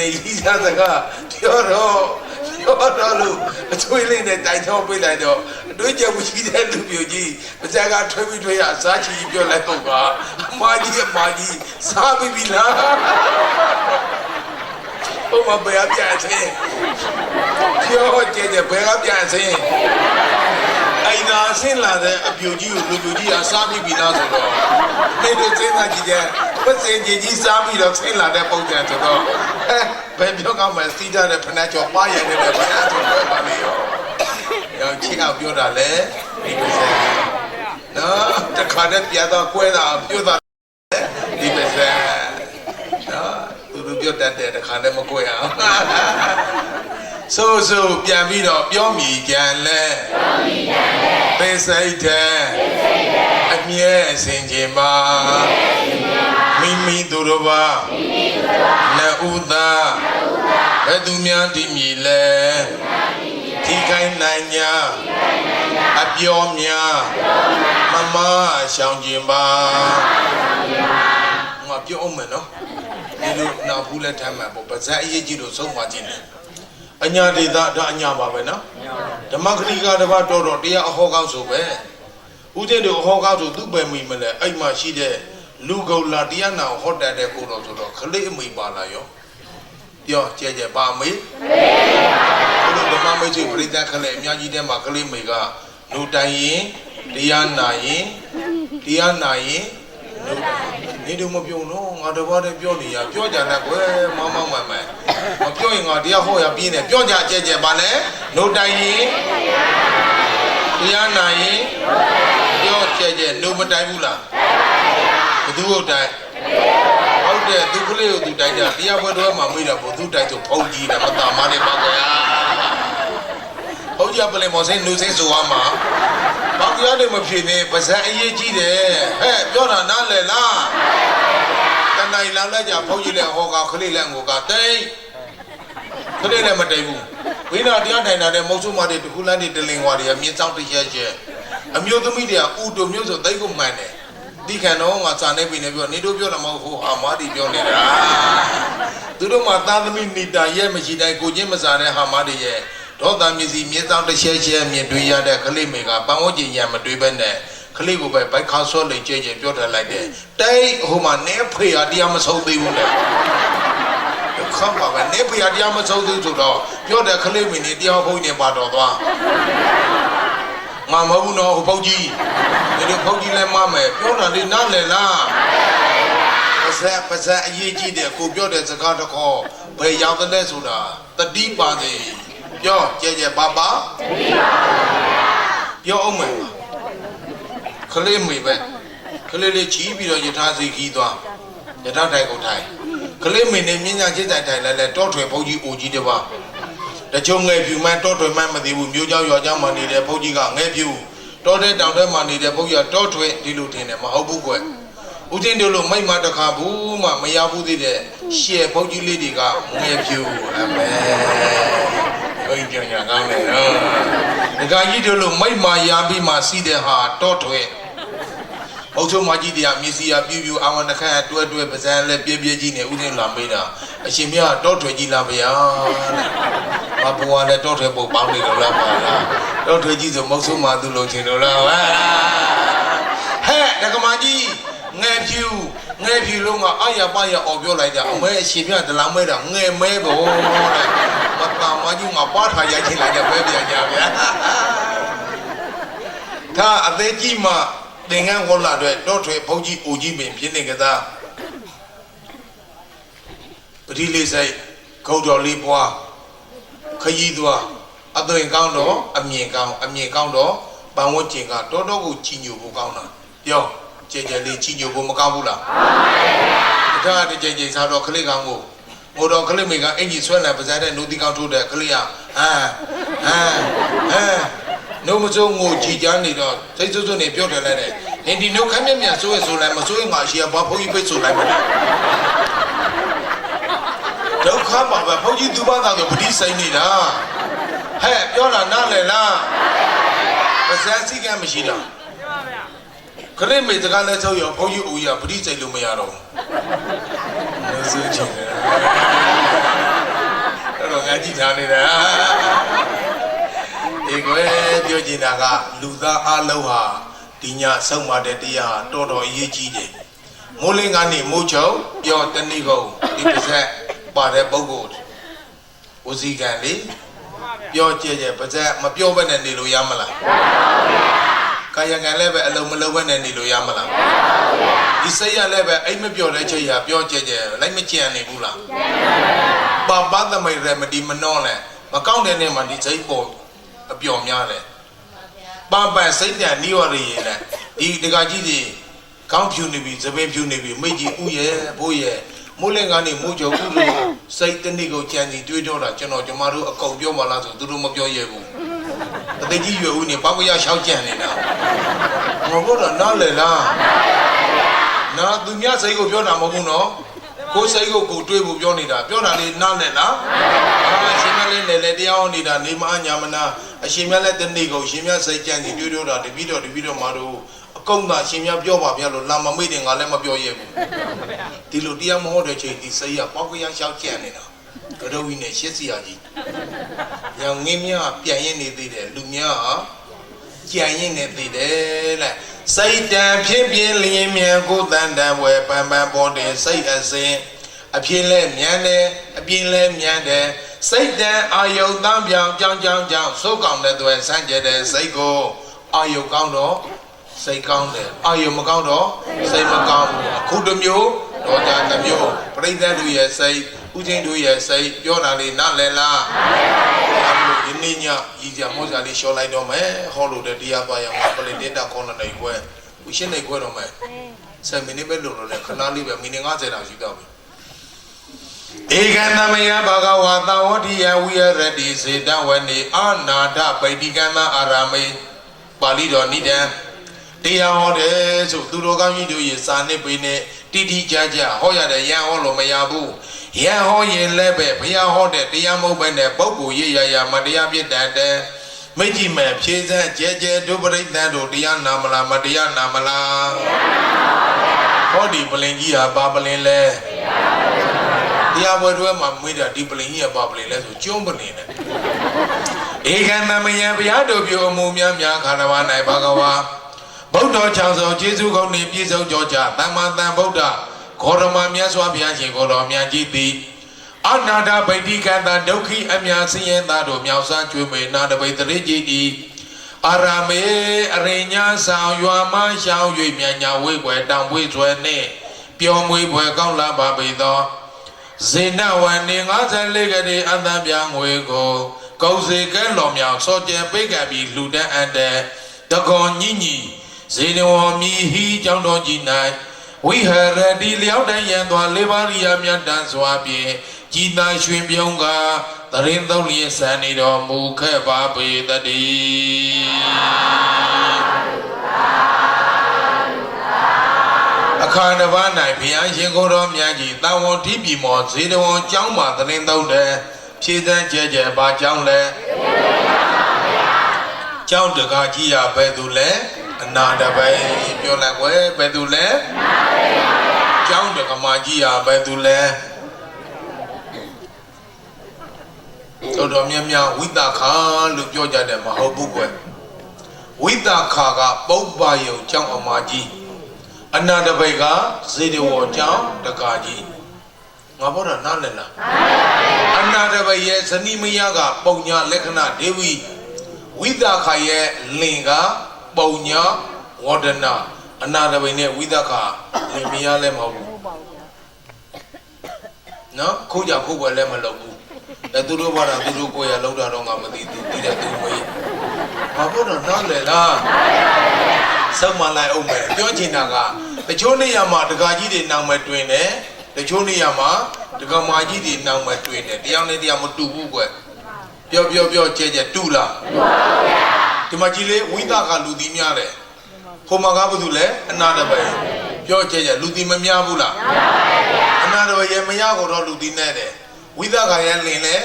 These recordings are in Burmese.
နေကြီးစားစကားပြောတော့ပြောတော့လို့အချွေးလေးနဲ့တိုင်ထောပေးလိုက်တော့အတွေးကြမှုရှိတဲ့လူမျိုးကြီးပါဇက်ကထွေးပြီးထွေးရအစားချီကြီးပြောလိုက်တော့ကအမကြီးအမကြီးစားပြီပြီလားဘုမဘယ်အပြတ်သေးပြောကြည့်တယ်ဘယ်အပြတ်သေး အိမ်သာဆင်းလာတဲ့အပြူကြီးကိုလူပြူကြီးကစားပြီးပြီလားဆိုတော့နေတို့စဉ်းစားကြည့်တယ်ပတ်စင်ကြီးကြီးစားပြီးတော့ဆင်းလာတဲ့ပုံစံဆိုတော့အဲဘယ်ပြောကောင်းမှစီးထားတဲ့ဖနက်ကျော်ပါရနေတဲ့ဘယ်အထုံးပဲပါလေရောရောချစ်အောင်ပြောတာလေဒီပစံနော်တခါတည်းပြတော့ကွဲတာပြောတာဒီပစံနော်သူတို့ပြောတတ်တဲ့တခါတည်းမကွဲအောင် ဆိုဆိုပြန်ပြီးတော့ပြောမိကြံလဲပြောမိကြံလဲသိစိတ်တဲ့အမြဲအစဉ်ချင်းပါမိမိသူတော်ပါမိမိသူတော်ပါလက်ဥသာဘယ်သူများတည်မြည်လဲထိခိုင်းနိုင်ညာအပြောများမမရှောင်ခြင်းပါငါပြောအောင်မယ်နော်ဒီလိုနောက်ဘူးလက်ထမ်းမှာပေါ့ပါဇက်အရေးကြီးလို့ဆုံးမခြင်းတယ် အညာဒေတာဒါအညာပါပဲနော်ဓမ္မခဏိကတပတ်တော်တော်တရားအဟောကောင်းဆိုပဲဦးတင်တို့အဟောကောင်းဆိုသူ့ပဲမိမလဲအဲ့မှာရှိတဲ့လူကုန်လာတရားနာဟောတတ်တဲ့ကိုတော်ဆိုတော့ခလေးအမိပါလာရောပြောကြဲကြဲပါမေဘုလိုဓမ္မမိတ်ဆွေပရိသတ်ခလေးအများကြီးတဲမှာခလေးမိကလူတိုင်ရင်တရားနာရင်တရားနာရင်လူ နေတို့မပြုံတော့ငါတပတ်တည်းပြောနေရပြောကြတယ်ကွယ်မမမမမပြောရင်ငါတရားဟောရပြင်းတယ်ပြောကြကြဲကြဲပါလေလူတိုင်ရင်တရားနာရင်ပြောကြဲကြဲလူမတိုင်ဘူးလားဘသူ့ဟုတ်တိုင်ဟုတ်တယ်သူကလေးကိုသူတိုင်ကြတရားပွဲတော်မှာမေးတာဘသူတိုင်ဆိုဖုန်ကြီးတယ်မတာမနဲ့ပါကွယ်ဟု တ်ကြပလေမောစင်းလူစင်းဆိုရမှာဘာတရားတွေမဖြစ်နေပါဇက်အရေးကြီးတယ်ဟဲ့ပြောတာနားလည်လားတနိုင်လာလိုက်ကြဖုန်ကြီးလည်းဟောကခလေးလည်းငိုကတိတ်ခလေးလည်းမတိတ်ဘူးဝိနာတရားထိုင်တာတဲ့မုတ်ဆုမတွေတခုလန်းတွေတလင်ဝါတွေကမြင်းဆောင်တစ်ချက်ချက်အမျိုးသမီးတွေကဥတုမျိုးဆိုတိတ်ကိုမှန်တယ်ဒီခံတော့ငါစာနေပြီနေပြောနေတို့ပြောတယ်မဟုတ်ဟိုဟာမာဒီပြောနေတာသူတို့မှသားသမီးနေတာရဲ့မရှိတိုင်းကိုချင်းမစားတဲ့ဟာမာဒီရဲ့ ဒေါသမျက်စိမြင်းဆောင်တစ်ချက်ချက်မြင်တွေ့ရတဲ့ကလေးမေကပန်းဝန်းကျင်ရံမတွေ့ဘဲနဲ့ကလေးကိုပဲဘိုက်ခါဆော့လိတ်ကြဲကြဲပြောထားလိုက်တယ်တိတ်ဟိုမှာနဲဖေရတရားမဆုံးသေးဘူးလေခမ်းပါပဲနေဖေရတရားမဆုံးသေးဆိုတော့ပြောတဲ့ကလေးမင်းနေတရားဘုန်းကြီးနေပါတော့သွားငါမဟုတ်ဘူးနော်ဟိုဘုန်းကြီးဒီလိုဘုန်းကြီးလည်းမမယ်ပြောတာလေးနားလည်လားပါဇက်ပါဇက်အရေးကြီးတယ်ကိုပြောတဲ့စကားတစ်ခေါ်ဘယ်ရောက်တဲ့လဲဆိုတာတတိပါစေ ပြောကြဲကြဲပါပါတတိပါပြောအောင်မယ်ကလေးမေပဲကလေးလေးချီးပြီးတော့ယထာစီခီးသွားယထာတိုင်ကိုထိုင် ကလေးမင်းနဲ့မြင်းညာချစ်တိုင်တိုင်လဲလဲတောထွေဘုန်းကြီးအိုကြီးတပါတချို့ငယ်ဖြူမှန်းတောထွေမှန်းမသိဘူးမျိုးเจ้าရွာเจ้าမှနေတဲ့ဘုန်းကြီးကငယ်ဖြူတောတဲ့တောင်တဲ့မှနေတဲ့ဘုန်းကြီးကတောထွေဒီလိုထင်တယ်မဟုတ်ဘူးကွယ်ဦးချင်းတို့လိုမိတ်မတခါဘူးမှမရဘူးသေးတဲ့ရှေ့ဘုန်းကြီးလေးတွေကငယ်ဖြူအမေ ဘုန်းကြီးညာကောင်းတယ်နော်ဒကာကြီးတို့လိုမိတ်မရပြီးမှစီးတဲ့ဟာတောထွေအုတ်ချုံမကြီးတရားမြစီယာပြူပြူအဝန်တစ်ခါတွဲတွဲပစံလဲပြပြကြီးနဲ့ဥဒင်းလာမေးတာအရှင်မြတ်တောထွေကြီးလာဗျာတဲ့မဘွားလည်းတောထွေပုတ်ပေါင်းနေလို့လားပါလားတောထွေကြီးဆိုမုတ်ဆုံမသူလုံချင်လို့လားဟဲ့ဟဲ့ဒကမကြီး ငယ်ဖြူငယ်ဖြူလုံးကအာရပါရအော်ပြောလိုက်တာအမဲအရှင်မြတ်ဒလမဲတာငယ်မဲဘောတဲ့မတာမကြီးငါပါထားရိုက်ချင်လိုက်တဲ့ပဲပြန်ကြဗျာဒါအသေးကြီးမှသင်္ကန်းဝတ်လာတဲ့တောထွေဘုန်းကြီးအိုကြီးပင်ဖြစ်နေကြတာပတိလေးဆိုင်ခုတ်တော်လေးပွားခရီးသွားအသွင်ကောင်းတော့အမြင်ကောင်းအမြင်ကောင်းတော့ပန်ဝတ်ကျင်ကတောတော့ကိုချီညိုဖို့ကောင်းတာပြော ကြဲကြဲလေးချီညိုဖို့မကောင်းဘူးလားမှန်ပါဗျာဒါကတကြဲကြဲစားတော့ခလေးကောင်းကိုဟိုတော့ခလေးမိကအင်ကြီးဆွဲလာပါစားတဲ့နုတိကောင်းထိုးတဲ့ခလေးကဟမ်ဟမ်ဟမ်နှုတ်မစုံငိုကြည်ကြမ်းနေတော့စိတ်ဆွဆွနေပြောတယ်လဲတဲ့နင်ဒီနှုတ်ခမ်းမြက်မြတ်ဆိုးရဆိုလိုက်မဆိုးရင်ငါရှိရဘာဖုန်းကြီးပိတ်ဆိုလိုက်မလားဒုက္ခပါပဲဘုန်းကြီးသူဘာသာဆိုပတိစိန်နေတာဟဲ့ပြောတာနားလည်လားပါဇက်စီကမရှိတာ ခလေးမေတကားလဲချုပ်ရောဘုန်းကြီးဦးရပတိစိန်လို့မရတော့ဘူးလဲစချင်တယ်ညာကြည့်ထားနေတာဒီကွယ်ပြောချင်တာကလူသားအလုံးဟာဒီညာဆုံးမတဲ့တရားဟာတော်တော်အရေးကြီးတယ်မိုးလင်းကနေမိုးချုံပြောတဏိကုန်ဒီတစ်ဆက်ပါတဲ့ပုဂ္ဂိုလ်ဝစီကံလေပြောကြဲကြဲပါဇက်မပြောဘဲနဲ့နေလို့ရမလား ကာယကံလည်းပဲအလုံးမလုံးဘဲနဲ့နေလို့ရမလားဒီစိတ်ရလည်းပဲအိမ်မပြောတဲ့ချိန်ရပြောကြဲကြဲလိုက်မကြံနေဘူးလားပါပသမိတ်ရမဒီမနှောလဲမကောင်းတဲ့နေ့မှာဒီစိတ်ပေါ်အပျော်များတယ်ပပစိတ်တန်နိဝရရေနဲ့ဒီတကကြီးကြီးကောင်းဖြူနေပြီသပင်ဖြူနေပြီမိတ်ကြီးဥရဲ့ဘိုးရဲ့မိုးလင်ကနေမိုးကြုံဥလို့စိတ်တနည်းကိုကြံစီတွေးတော့တာကျွန်တော်ကျမတို့အကုန်ပြောမှလားဆိုသူတို့မပြောရဘူး အသက်ကြီးရွယ်ဦးနေဘာကိုရရှောက်ကြံနေတာငါတို့တော့နားလေလားနာသူများစိတ်ကိုပြောတာမဟုတ်ဘူးနော်ကိုယ်စိတ်ကိုကိုယ်တွေးဖို့ပြောနေတာပြောတာလေးနားလေလားအာရှင်မလေးနဲ့လည်းတရားဟောနေတာနေမအညာမနာအရှင်မြတ်လည်းတနေ့ကုန်ရှင်မြတ်စိတ်ကြံစီတွေးတော့တာတပည့်တော်တပည့်တော်မတို့အကုန်သာရှင်မြတ်ပြောပါဗျာလို့လာမမိတ်တယ်ငါလည်းမပြောရဘူးဒီလိုတရားမဟုတ်တဲ့ချိန်ဒီစိတ်ကပေါက်ကြရရှောက်ကြံနေတာ ကတော်ဝီနဲ့ရှစ်စီယာကြီးရောင်ငင်းများပြန်ရင်နေသေးတယ်လူများဟာကြံရင်နေသေးတယ်တဲ့စိတ်တံဖြစ်ပြင်းလျင်မြန်ကိုယ်တန်တံဝယ်ပန်ပန်ပေါ်တယ်စိတ်အစဉ်အဖြစ်လဲမြန်တယ်အပြင်းလဲမြန်တယ်စိတ်တံအာယုတ်တမ်းပြောင်ကြောင်းကြောင်းကြောင်းစိုးကောင်းတဲ့သွဲဆန်းကျဲတဲ့စိတ်ကိုအာယုတ်ကောင်းတော့စိတ်ကောင်းတယ်အာယုတ်မကောင်းတော့စိတ်မကောင်းဘူးအခုတစ်မျိုးတော့ကြတစ်မျိုးပြိဿတို့ရဲ့စိတ် ဥချင်းတို့ရဲ့စိတ်ပြောတာလေးနားလည်လားနားလည်ပါဘူးဒီနေ့ညရည်ကြမောစားလေးရှော့လိုက်တော့မယ်ဟောလို့တဲ့တရားပါရအောင်ပလင်တက်တာခေါင်းနိုင်ခွဲဥရှင်းနိုင်ခွဲတော့မယ်7မိနစ်ပဲလို့လည်းခဏလေးပဲမိနစ်50လောက်ရှိတော့ပြီဧကံသမယဘာဂဝါသဝတိယဝိရတိစေတဝနေအာနာဒပိဋိကံသအာရမေပါဠိတော်နိဒံတရားဟောတယ်ဆိုသူတော်ကောင်းကြီးတို့ရေစာနှစ်ပေနဲ့တိတိကျကျဟောရတယ်ရန်ဟောလို့မရဘူး ရန်ဟောရင်လည်းပဲဘုရားဟောတဲ့တရားမဟုတ်ပဲနဲ့ပုဂ္ဂိုလ်ရရရမတရားပြစ်တတ်တယ်မိကြည့်မဲ့ဖြေစက်ကျဲကျဲဒုပရိသတ်တို့တရားနာမလားမတရားနာမလားဟောဒီပလင်ကြီးဟာဘာပလင်လဲတရားပွဲတွဲမှာမွေးတာဒီပလင်ကြီးကဘာပလင်လဲဆိုကျွန်းပလင်နဲ့ဧကံသမယံဘုရားတို့ပြုအမှုများများခါရဝ၌ဘာကဝါဗုဒ္ဓချောင်းစုံကျေးဇူးကောင်းနှင့်ပြည့်စုံကြောကြသမ္မာသမ္ဗုဒ္ဓ ဂေါရမမြတ်စွာဘုရားရှင်ကိုတော်မြတ်ကြီးသည်အနာဒဗိတိကတဒုက္ခိအမြဆင်းရဲသားတို့မြောက်စားကျွေးမေနာတပိတရိကြီးသည်အာရမေအရိညာဆောင်ရွာမရှောင်း၍မြန်ညာဝေးွယ်တောင်ဝေးဆွဲနှင့်ပျော်မွေးဖွယ်ကောင်းလာပါပေသောဇေနဝန္နေ54ကတိအတ္တပြငွေကိုကုံစေကဲလော်မြောင်စောကျဲပိတ်ကပ်ပြီးလူတန်းအပ်တဲ့တကွန်ညိညိဇေနဝမြီဟီကြောင့်တော်ကြီး၌ ဝိဟရတိလျောက်တန်ရန်သွားလေးပါးရိယာမြတ်တန်စွာဖြင့်ကြည်သာရွှင်ပြုံးကတရင်သုံးလျက်ဆန်နေတော်မူခဲ့ပါပေတည်းအခါတစ်ပါး၌ဘုရားရှင်ကိုယ်တော်မြတ်ကြီးတာဝန်တိပြီမောဇေတဝန်ကျောင်းမှာတရင်သုံးတယ်ဖြည့်စမ်းကြဲကြဲပါကျောင်းလဲကျောင်းတကားကြီးရပဲသူလဲအနာတပိပြောလိုက်ွယ်ပဲသူလဲကျောင်း တကမာကြီးရပဲသူလဲတော်တော်များများဝိတခါလို့ပြောကြတယ်မဟုတ်ဘူးကွယ်ဝိတခါကပုပ္ပါယုံကျောင်းအမကြီးအနာတပိကဇေဒဝကျောင်းတကားကြီးငါဘောတာနားလည်လားအနာတပိရဲ့ဇနီးမယားကပုံညာလက္ခဏာဒေဝီဝိတခါရဲ့လင်ကပုံညာဝဒနာအနာတပိနဲ့ဝိတခါလင်မယားလည်းမဟုတ်ဘူး နော်ခိုးကြခိုးပွဲလည်းမလုပ်ဘူးအဲသူတို့ဘာသာသူတို့ကိုယ်ရလောက်တာတော့ငါမသိသူသိတဲ့သူမေးဘာဖို့တော့နားလေလားစောက်မလိုက်အောင်မယ်ပြောချင်တာကတချို့နေရာမှာဒကာကြီးတွေနောင်မဲ့တွင်တယ်တချို့နေရာမှာဒကာမကြီးတွေနောင်မဲ့တွင်တယ်တရားနဲ့တရားမတူဘူးကွပြောပြောပြောကြဲကြဲတူလားတူပါဗျာဒီမှာကြီးလေဝိသကလူသီးများတယ်ဟိုမှာကဘာလို့လဲအနာတပယ်ပြောကြဲကြဲလူသီးမများဘူးလားများပါဗျာအ နာတပယ်ရေမရကိုတော့လူသီးနဲ့တယ်ဝိသကရဲ့လင်လဲ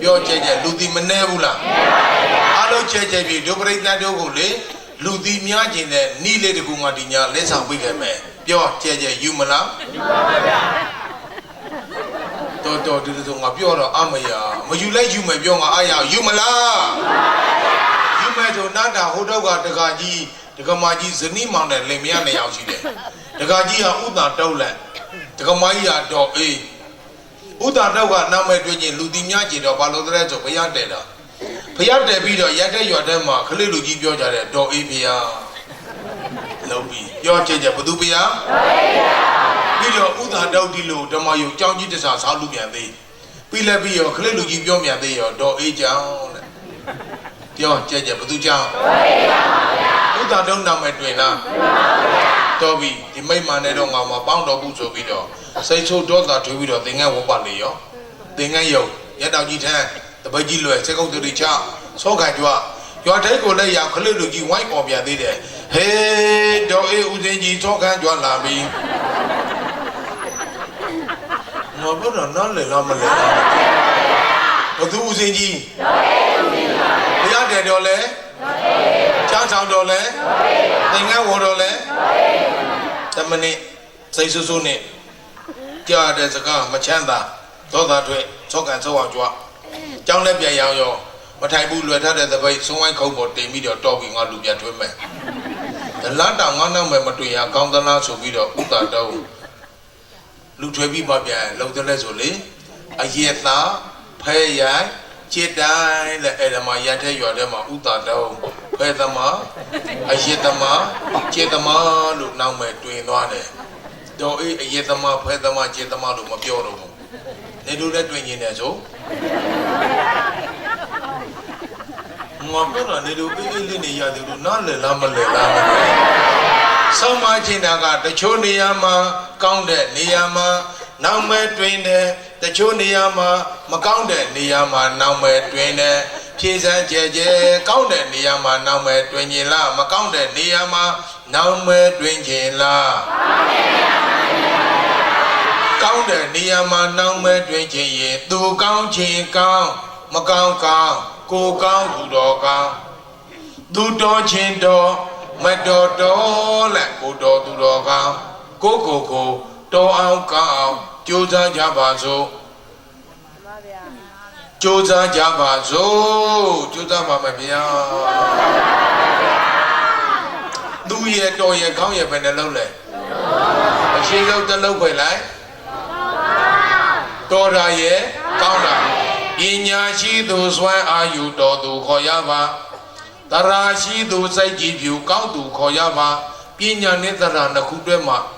ပြောကြဲကြဲလူသီးမနှဲဘူးလားနှဲပါဗျာအားလုံးကြဲကြဲပြီဒုပရိသတ်တို့ကိုလေလူသီးများခြင်းနဲ့နီးလေးတကူမှဒီညာလက်ဆောင်ပေးခဲ့မယ်ပြောကြဲကြဲယူမလားယူပါပါဗျာတို့တော်တော်ဒီလိုဆိုငါပြောတော့အမယာမယူလိုက်ယူမယ်ပြောငါအားရယူမလားယူမယ်ဆိုနာတာဟိုတော့ကတကကြီးတကမာကြီးဇနီးမောင်နဲ့လင်မယားနှစ်ယောက်ရှိတယ်တကကြီးဟာဥတာတောက်လက် တကမကြီးဟာတော့အေးဥတာတောက်ကနာမည်တွေ့ချင်းလူတီများကြည့်တော့ဘာလို့တဲ့ဆိုဘုရားတဲတာဘုရားတဲပြီးတော့ရက်တဲ့ရွာတဲ့မှာခလေးလူကြီးပြောကြတယ်တော်အေးဘုရားလုံးပြီးပြောချက်ချက်ဘသူဘုရားပြီးတော့ဥတာတောက်ဒီလိုဓမ္မယုံကြောင်းကြီးတစ္ဆာဆောက်လူပြန်သေးပြီးလည်းပြီးရောခလေးလူကြီးပြောမြန်သေးရောတော်အေးကြောင်းတဲ့ပြောချက်ချက်ဘသူကြောင်းဥတာတောက်နာမည်တွင်လား တော်ပြီဒီမိမနဲ့တော့ငါမပေါင်းတော်ဘူးဆိုပြီးတော့စိတ်ဆိုးဒေါသထွေးပြီးတော့သင်္ကန်းဝတ်ပါလေရောသင်္ကန်းယုံရက်တောက်ကြီးထမ်းတပည့်ကြီးလွယ်စက်ကုတ်တူချဆောခံကြွရွာတိုင်းကိုလည်းရခလေးလူကြီးဝိုင်းပေါ်ပြန်သေးတယ်ဟေးတော်အေးဦးစင်းကြီးဆောခံကြွလာပြီငါဘယ်တော့နားလည်လားမလဲဘသူဦးစင်းကြီးတော်အေးဦးစင်းပါဘုရားတယ်တော်လဲတော်အေးချမ်းဆောင်တော်လဲတော်အေးသင်္ကန်းဝတော်လဲတော်အေး တမနစ်စိတ်ဆူဆူနဲ့ကြားတဲ့စကားမချမ်းသာသောတာထွေဆောကန်ဆောအောင်ကြွကြောင်းလည်းပြန်ရောင်းရောမထိုင်ဘူးလွယ်ထတဲ့တပိတ်ဆုံးဝိုင်းခုံပေါ်တင်ပြီးတော့တော်ပြီးငါလူပြထွေးမယ်ဒလတောင်ငါနောက်မယ်မတွေ့ရကောင်းသလားဆိုပြီးတော့ဥတာတောင်းလူထွေးပြီးမှပြန်လုံတဲ့လဲဆိုလေအယေသာဖဲရိုင် จิตတိုင်းလဲအဲ့ဒါမှရတဲ့ရွာထဲမှာဥတာတောင်းဖဲသမားအယေသမားจิตသမားလို့နောက်မယ်တွင်သွားတယ် တော်အေးအယေသမားဖဲသမားကျေသမားလို့မပြောတော့ဘူးနေတို့လည်းတွေ့နေတယ်ဆိုငါပြောတာနေတို့အေးအေးလေးနေရတယ်လို့နားလည်လားမလည်လားမလဲဆောင်းမချင်းတာကတချို့နေရာမှာကောင်းတဲ့နေရာမှာနောက်မဲ့တွင်တယ် တချို့နေရာမှာမကောင်းတဲ့နေရာမှာနောက်မဲ့တွင်တယ်ဖြည့်စမ်းကြဲကြဲကောင်းတဲ့နေရာမှာနောက်မဲ့တွင်ကျင်လားမကောင်းတဲ့နေရာမှာနောက်မဲ့တွင်ကျင်လားကောင်းတဲ့နေရာမှာနှောင်းမဲတွင်ခြင်းရင်သူကောင်းခြင်းကောင်းမကောင်းကောင်းကိုကောင်းသူတော်ကောင်းသူတော်ခြင်းတော်မတော်တော်လက်ကိုတော်သူတော်ကောင်းကိုကိုကိုတော်အောင်ကောင်းအောင် ကြိုးစားကြပါစို့ကြိုးစားကြပါစို့ကြိုးစားပါမယ်ဗျာသူရဲ့တော်ရဲ့ကောင်းရဲ့ဘယ်နှလုံးလဲအရှိဆုံးတစ်လုံးခွေလိုက်တော်တာရဲ့ကောင်းတာပညာရှိသူစွမ်းအာယူတော်သူခေါ်ရပါတရာရှိသူစိတ်ကြည်ဖြူကောင်းသူခေါ်ရပါပညာနဲ့တရာနှစ်ခုတွဲမှာ